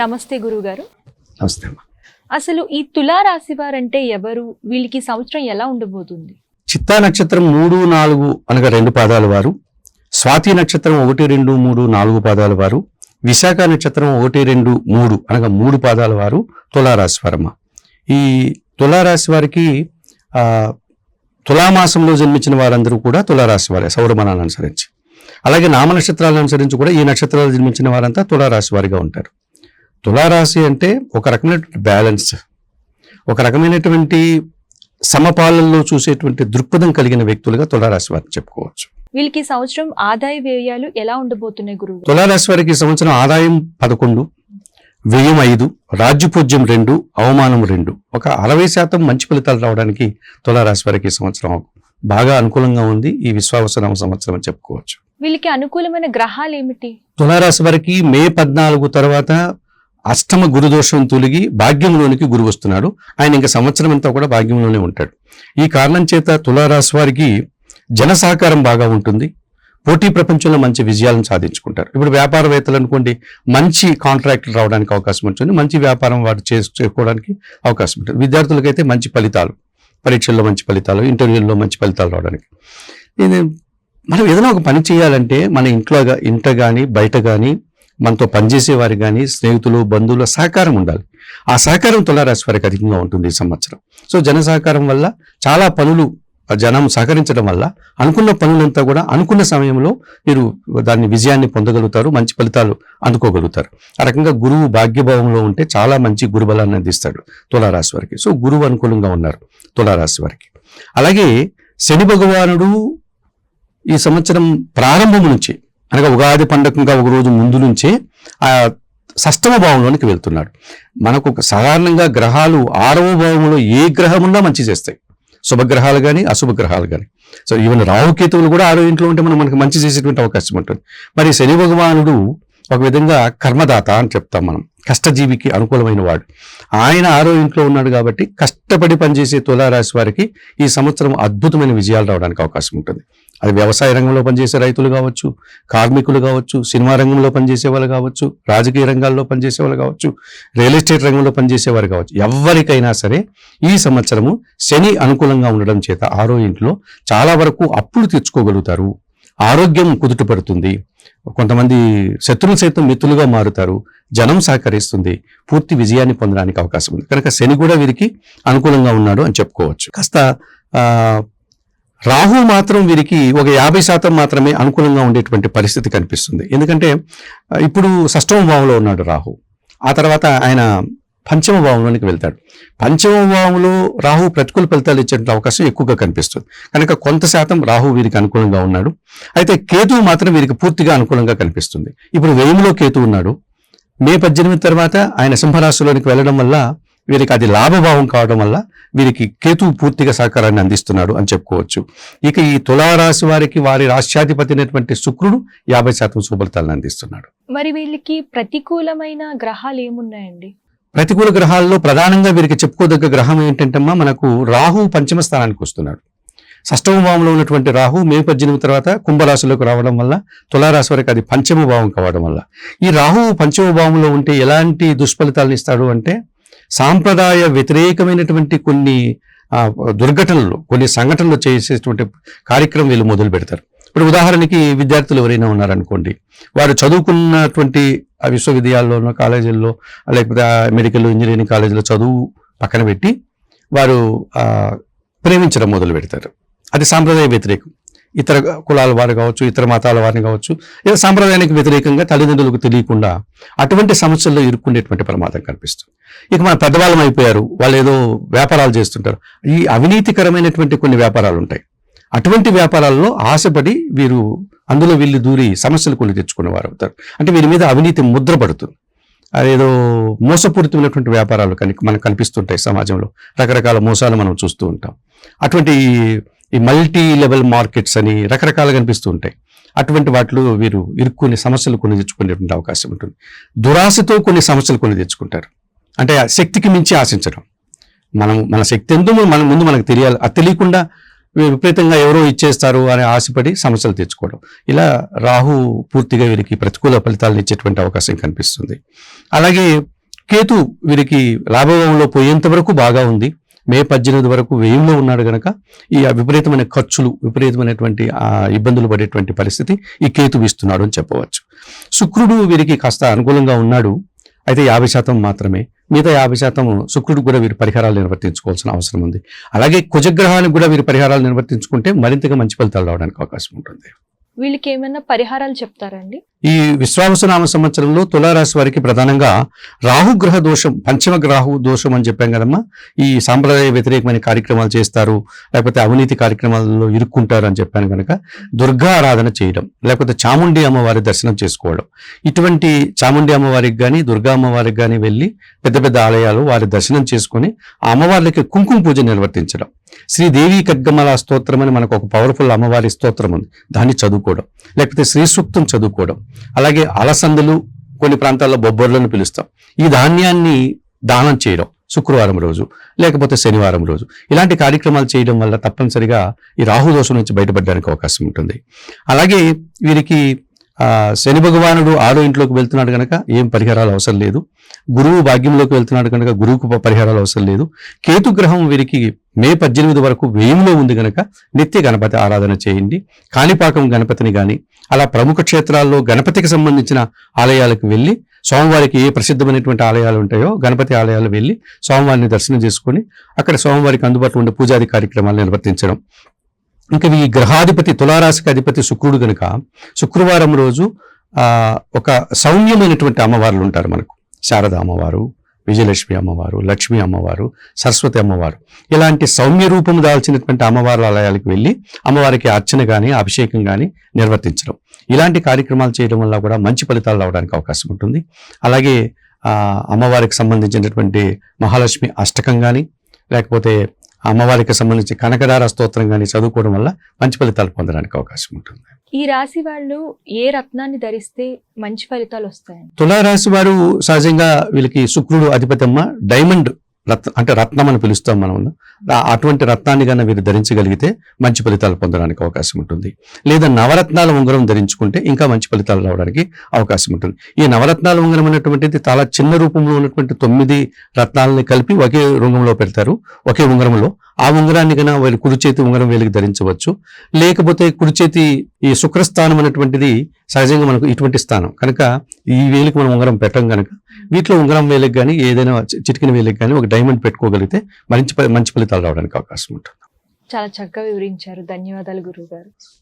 నమస్తే గురుగారు నమస్తే అసలు ఈ తులా రాశి వారంటే ఎవరు? వీళ్ళకి సంవత్సరం ఎలా ఉండబోతుంది? చిత్తా నక్షత్రం మూడు నాలుగు అనగా రెండు పాదాల వారు. స్వాతి నక్షత్రం ఒకటి రెండు మూడు నాలుగు పాదాల వారు. విశాఖ నక్షత్రం ఒకటి రెండు మూడు అనగా మూడు పాదాల వారు తులారాశి వారమ్మ ఈ తులారాశి వారికి ఆ తులామాసంలో జన్మించిన వారందరూ కూడా తులారాశి వారే సౌరమానాన్ని అనుసరించి. అలాగే నామ నక్షత్రాలను అనుసరించి కూడా ఈ నక్షత్రాలు జన్మించిన వారంతా తులారాశి వారిగా ఉంటారు. తులారాశి అంటే ఒక రకమైనటువంటి బ్యాలెన్స్. ఒక రకమైనటువంటి సమపాలనలో చూసేటువంటి దృక్పథం కలిగిన వ్యక్తులుగా తులారాశి వారిని చెప్పుకోవచ్చు. వీళ్ళకి సంవత్సరం ఆదాయ వ్యయాలు ఎలా ఉండబోతున్నాయి గురువు? తులారాశి వారికి సంవత్సరం ఆదాయం పదకొండు వ్యయం ఐదు రాజ్యపూజ్యం రెండు అవమానం రెండు. ఒక అరవై శాతం మంచి ఫలితాలు రావడానికి తులారాశి వారికి సంవత్సరం బాగా అనుకూలంగా ఉంది. ఈ విశ్వావసరం సంవత్సరం అని చెప్పుకోవచ్చు. వీళ్ళకి అనుకూలమైన గ్రహాలు ఏమిటి? తులారాశి వారికి మే పద్నాలుగు తర్వాత అష్టమ గురుదోషం తొలగి భాగ్యంలోనికి గురు వస్తున్నాడు. ఆయన ఇంకా సంవత్సరం అంతా కూడా భాగ్యంలోనే ఉంటాడు. ఈ కారణం చేత తులారాశి వారికి జన సహకారం బాగా ఉంటుంది. పోటీ ప్రపంచంలో మంచి విజయాలను సాధించుకుంటారు. ఇప్పుడు వ్యాపారవేత్తలు అనుకోండి మంచి కాంట్రాక్టులు రావడానికి అవకాశం ఉంటుంది. మంచి వ్యాపారం వారు చేసుకోవడానికి అవకాశం ఉంటుంది. విద్యార్థులకైతే మంచి ఫలితాలు పరీక్షల్లో మంచి ఫలితాలు ఇంటర్వ్యూల్లో మంచి ఫలితాలు రావడానికి. మనం ఏదైనా ఒక పని చేయాలంటే మన ఇంట్లో ఇంట కానీ బయట కానీ మనతో పనిచేసేవారు కానీ స్నేహితులు బంధువుల సహకారం ఉండాలి. ఆ సహకారం తులారాశి వారికి అధికంగా ఉంటుంది ఈ సంవత్సరం. సో జన సహకారం వల్ల చాలా పనులు జనం సహకరించడం వల్ల అనుకున్న పనులంతా కూడా అనుకున్న సమయంలో మీరు దాన్ని విజయాన్ని పొందగలుగుతారు మంచి ఫలితాలు అందుకోగలుగుతారు. ఆ రకంగా గురువు భాగ్యభావంలో ఉంటే చాలా మంచి గురుబలాన్ని అందిస్తాడు తులారాశి వారికి. సో గురువు అనుకూలంగా ఉన్నారు తులారాశి వారికి. అలాగే శని భగవానుడు ఈ సంవత్సరం ప్రారంభం నుంచి అనగా ఉగాది పండగంగా ఒక రోజు ముందు నుంచే ఆ సష్టమ భావంలోనికి వెళ్తున్నాడు. మనకు సాధారణంగా గ్రహాలు ఆరవ భావంలో ఏ గ్రహం ఉన్నా మంచి చేస్తాయి. శుభగ్రహాలు కానీ అశుభ గ్రహాలు కానీ సో ఈవెన్ రాహుకేతువులు కూడా ఆరో ఇంట్లో ఉంటే మనం మనకు మంచి చేసేటువంటి అవకాశం ఉంటుంది. మరి శని భగవానుడు ఒక విధంగా కర్మదాత అని చెప్తాం మనం. కష్టజీవికి అనుకూలమైన వాడు. ఆయన ఆరో ఇంట్లో ఉన్నాడు కాబట్టి కష్టపడి పనిచేసే తులారాశి వారికి ఈ సంవత్సరం అద్భుతమైన విజయాలు రావడానికి అవకాశం ఉంటుంది. అది వ్యవసాయ రంగంలో పనిచేసే రైతులు కావచ్చు కార్మికులు కావచ్చు సినిమా రంగంలో పనిచేసే వాళ్ళు కావచ్చు రాజకీయ రంగాల్లో పనిచేసే వాళ్ళు కావచ్చు రియల్ ఎస్టేట్ రంగంలో పనిచేసేవారు కావచ్చు. ఎవరికైనా సరే ఈ సంవత్సరము శని అనుకూలంగా ఉండడం చేత ఆరో ఇంట్లో చాలా వరకు అప్పులు తెచ్చుకోగలుగుతారు ఆరోగ్యం కుదుటపడుతుంది కొంతమంది శత్రువులు సైతం మిత్రులుగా మారుతారు. జనం సహకరిస్తుంది. పూర్తి విజయాన్ని పొందడానికి అవకాశం ఉంది. కనుక శని కూడా వీరికి అనుకూలంగా ఉన్నాడు అని చెప్పుకోవచ్చు. కాస్త రాహు మాత్రం వీరికి ఒక యాభై శాతం మాత్రమే అనుకూలంగా ఉండేటువంటి పరిస్థితి కనిపిస్తుంది. ఎందుకంటే ఇప్పుడు షష్టమ భావంలో ఉన్నాడు రాహు. ఆ తర్వాత ఆయన పంచమ భావంలోనికి వెళ్తాడు. పంచమ భావంలో రాహు ప్రతికూల ఫలితాలు ఇచ్చే అవకాశం ఎక్కువగా కనిపిస్తుంది. కనుక కొంత శాతం రాహు వీరికి అనుకూలంగా ఉన్నాడు. అయితే కేతువు మాత్రం వీరికి పూర్తిగా అనుకూలంగా కనిపిస్తుంది. ఇప్పుడు వేయంలో కేతు ఉన్నాడు. మే పద్దెనిమిది తర్వాత ఆయన సింహరాశిలోనికి వెళ్ళడం వల్ల వీరికి అది లాభభావం కావడం వల్ల వీరికి కేతువు పూర్తిగా సహకారాన్ని అందిస్తున్నాడు అని చెప్పుకోవచ్చు. ఇక ఈ తులారాశి వారికి వారి రాష్ట్రాధిపతి అయినటువంటి శుక్రుడు యాభై శాతం సుఫలితాలను అందిస్తున్నాడు. మరి వీళ్ళకి ప్రతికూలమైన గ్రహాలు ఏమున్నాయండి? ప్రతికూల గ్రహాల్లో ప్రధానంగా వీరికి చెప్పుకోదగ్గ గ్రహం ఏంటంటమ్మా మనకు రాహు పంచమ స్థానానికి వస్తున్నాడు. షష్టమ భావంలో ఉన్నటువంటి రాహు మే పద్దెనిమిది తర్వాత కుంభరాశిలోకి రావడం వల్ల తులారాశి వరకు అది పంచమ భావం కావడం వల్ల. ఈ రాహు పంచమ భావంలో ఉంటే ఎలాంటి దుష్ఫలితాలను ఇస్తాడు అంటే సాంప్రదాయ వ్యతిరేకమైనటువంటి కొన్ని దుర్ఘటనలు కొన్ని సంఘటనలు చేసేటువంటి కార్యక్రమం వీళ్ళు మొదలు పెడతారు. ఇప్పుడు ఉదాహరణకి విద్యార్థులు ఎవరైనా ఉన్నారనుకోండి వారు చదువుకున్నటువంటి ఆ విశ్వవిద్యాలయంలో కాలేజీల్లో లేకపోతే మెడికల్ ఇంజనీరింగ్ కాలేజీలో చదువు పక్కన పెట్టి వారు ప్రేమించడం మొదలు పెడతారు. అది సాంప్రదాయ వ్యతిరేకం. ఇతర కులాల వారు కావచ్చు ఇతర మతాల వారిని కావచ్చు లేదా సాంప్రదాయానికి వ్యతిరేకంగా తల్లిదండ్రులకు తెలియకుండా అటువంటి సమస్యల్లో ఇరుక్కునేటువంటి ప్రమాదం కనిపిస్తుంది. ఇక మన పెద్దవాళ్ళం అయిపోయారు వాళ్ళు ఏదో వ్యాపారాలు చేస్తుంటారు. ఈ అవినీతికరమైనటువంటి కొన్ని వ్యాపారాలు ఉంటాయి. అటువంటి వ్యాపారాల్లో ఆశపడి వీరు అందులో వీళ్ళు దూరి సమస్యలు కొన్ని తెచ్చుకునేవారు అవుతారు. అంటే వీరి మీద అవినీతి ముద్ర పడుతుంది. అదేదో మోసపూరితమైనటువంటి వ్యాపారాలు కని మనకు కనిపిస్తుంటాయి సమాజంలో. రకరకాల మోసాలు మనం చూస్తూ ఉంటాం. అటువంటి ఈ- మల్టీ లెవెల్ మార్కెట్స్ అని రకరకాలు కనిపిస్తూ ఉంటాయి అటువంటి వాటిలో వీరు ఇరుక్కుని సమస్యలు కొన్ని తెచ్చుకునేటువంటి అవకాశం ఉంటుంది. దురాశతో కొన్ని సమస్యలు కొన్ని తెచ్చుకుంటారు. అంటే ఆ శక్తికి మించి ఆశించడం. మనం మన శక్తి ఎంతో మన ముందు మనకు తెలియాలి. అది తెలియకుండా విపరీతంగా ఎవరో ఇచ్చేస్తారు అనే ఆశపడి సమస్యలు తెచ్చుకోవడం. ఇలా రాహు పూర్తిగా వీరికి ప్రతికూల ఫలితాలను ఇచ్చేటువంటి అవకాశం కనిపిస్తుంది. అలాగే కేతు వీరికి లాభవంలో పోయేంత వరకు బాగా ఉంది. మే పద్దెనిమిది వరకు వ్యయంలో ఉన్నాడు గనక ఈ విపరీతమైన ఖర్చులు విపరీతమైనటువంటి ఆ ఇబ్బందులు పడేటువంటి పరిస్థితి ఈ కేతు ఇస్తున్నాడు అని చెప్పవచ్చు. శుక్రుడు వీరికి కాస్త అనుకూలంగా ఉన్నాడు. అయితే యాభై శాతం మాత్రమే. మిగతా యాభై శాతం శుక్రుడు కూడా వీరి పరిహారాలు నిర్వర్తించుకోవాల్సిన అవసరం ఉంది. అలాగే కుజగ్రహానికి కూడా వీరి పరిహారాలు నిర్వర్తించుకుంటే మరింతగా మంచి ఫలితాలు రావడానికి అవకాశం ఉంటుంది. వీళ్ళకి ఏమైనా పరిహారాలు చెప్తారండి ఈ విశ్వావసనామ సంవత్సరంలో తులారాశి వారికి ప్రధానంగా రాహుగ్రహ దోషం పంచమ రాహు దోషం అని చెప్పాం కదమ్మా. ఈ సాంప్రదాయ వ్యతిరేకమైన కార్యక్రమాలు చేస్తారు లేకపోతే అవినీతి కార్యక్రమాలలో ఇరుక్కుంటారు అని చెప్పాను కనుక దుర్గా ఆరాధన చేయడం లేకపోతే చాముండి అమ్మవారి దర్శనం చేసుకోవడం. ఇటువంటి చాముండి అమ్మవారికి కానీ దుర్గా అమ్మవారికి కానీ వెళ్ళి పెద్ద పెద్ద ఆలయాలు వారి దర్శనం చేసుకొని ఆ అమ్మవార్లకి కుంకుమ పూజ నిర్వర్తించడం. శ్రీదేవి కగ్గమల స్తోత్రం అని మనకు ఒక పవర్ఫుల్ అమ్మవారి స్తోత్రం ఉంది. దాన్ని చదువుకోవడం లేకపోతే శ్రీ సూక్తం చదువుకోవడం. అలాగే అలసందలు కొన్ని ప్రాంతాల్లో బొబ్బర్లను పిలుస్తాం. ఈ ధాన్యాన్ని దానం చేయడం శుక్రవారం రోజు లేకపోతే శనివారం రోజు. ఇలాంటి కార్యక్రమాలు చేయడం వల్ల తప్పనిసరిగా ఈ రాహుదోషం నుంచి బయటపడడానికి అవకాశం ఉంటుంది. అలాగే వీరికి శని భగవానుడు ఆరో ఇంట్లోకి వెళ్తున్నాడు కనుక ఏం పరిహారాలు అవసరం లేదు. గురువు భాగ్యంలోకి వెళ్తున్నాడు కనుక గురువుకు పరిహారాలు అవసరం లేదు. కేతు గ్రహం వీరికి మే పద్దెనిమిది వరకు వ్యయంలో ఉంది కనుక నిత్య గణపతి ఆరాధన చేయండి. కాణిపాకం గణపతిని కానీ అలా ప్రముఖ క్షేత్రాల్లో గణపతికి సంబంధించిన ఆలయాలకు వెళ్ళి స్వామివారికి ఏ ప్రసిద్ధమైనటువంటి ఆలయాలు ఉంటాయో గణపతి ఆలయాలు వెళ్ళి స్వామివారిని దర్శనం చేసుకొని అక్కడ స్వామివారికి అందుబాటులో ఉండే పూజాది కార్యక్రమాలు నిర్వర్తించడం. ఇంకా ఈ గ్రహాధిపతి తులారాశికి అధిపతి శుక్రుడు గనుక శుక్రవారం రోజు ఆ ఒక సౌమ్యమైనటువంటి అమ్మవార్లు ఉంటారు మనకు. శారద అమ్మవారు విజయలక్ష్మి అమ్మవారు లక్ష్మీ అమ్మవారు సరస్వతి అమ్మవారు ఇలాంటి సౌమ్య రూపము దాల్చినటువంటి అమ్మవార్ల ఆలయాలకు వెళ్ళి అమ్మవారికి అర్చన కానీ అభిషేకం కానీ నిర్వర్తించడం. ఇలాంటి కార్యక్రమాలు చేయడం వల్ల కూడా మంచి ఫలితాలు రావడానికి అవకాశం ఉంటుంది. అలాగే అమ్మవారికి సంబంధించినటువంటి మహాలక్ష్మి అష్టకం కానీ లేకపోతే అమ్మవారికి సంబంధించి కనకదార స్తోత్రం కానీ చదువుకోవడం వల్ల మంచి ఫలితాలు పొందడానికి అవకాశం ఉంటుంది. ఈ రాశి వాళ్ళు ఏ రత్నాన్ని ధరిస్తే మంచి ఫలితాలు వస్తాయండి తులారాశి వారు సహజంగా వీళ్ళకి శుక్రుడు అధిపతమ్మ డైమండ్ రత్న అంటే రత్నం అని పిలుస్తాం మనం అటువంటి రత్నాన్ని కన్నా వీరు ధరించగలిగితే మంచి ఫలితాలు పొందడానికి అవకాశం ఉంటుంది. లేదా నవరత్నాల ఉంగరం ధరించుకుంటే ఇంకా మంచి ఫలితాలు రావడానికి అవకాశం ఉంటుంది. ఈ నవరత్నాల ఉంగరం అనేటువంటిది చాలా చిన్న రూపంలో ఉన్నటువంటి తొమ్మిది రత్నాలని కలిపి ఒకే రంగంలో పెడతారు. ఒకే ఉంగరంలో ఆ ఉంగరాన్ని కన్నా వీళ్ళు కుడి చేతి ఉంగరం వీళ్ళకి ధరించవచ్చు. లేకపోతే కుడి చేతి ఈ శుక్రస్థానం అనేటువంటిది సహజంగా మనకు ఇటువంటి స్థానం. కనుక ఈ వేలికి మనం ఉంగరం పెట్టం కనుక వీటిలో ఉంగరం వేలికి కానీ ఏదైనా చిటికిన వేలికి కానీ ఒక డైమండ్ పెట్టుకోగలిగితే మంచి మంచి ఫలితాలు రావడానికి అవకాశం ఉంటుంది. చాలా చక్కగా వివరించారు. ధన్యవాదాలు గురువు గారు